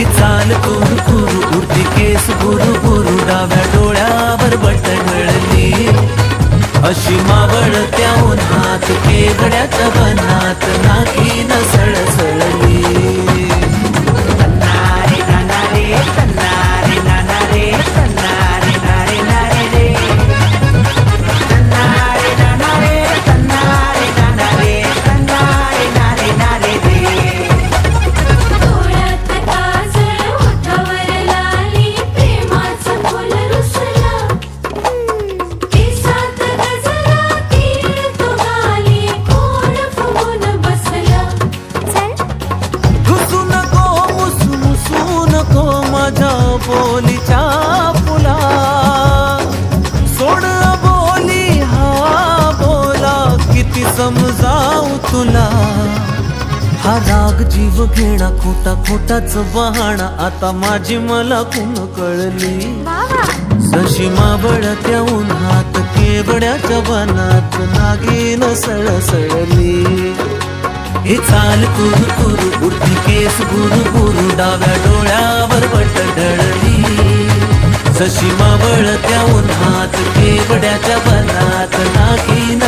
ही चाल कुरु कुरु उडती केस गुरु गुरु डाव्या डोळ्यावर बटगळली अशी मावळ त्या उन्हात केगड्याच्या बनात नाकीन समजावू तुला. हा राग जीव घेणा खोटा खोटाच बहाणा आता माझी मला कुण कळली? जशी मावळ त्या उन्हात केवड्याच्या बनात नागिन सळसळली. हे चाल कुरु कुरु उडती केस गुरु गुरु डाव्या डोळ्यावर बट ढळली. जशी मावळ त्या उन्हात केवड्याच्या बनात नागिन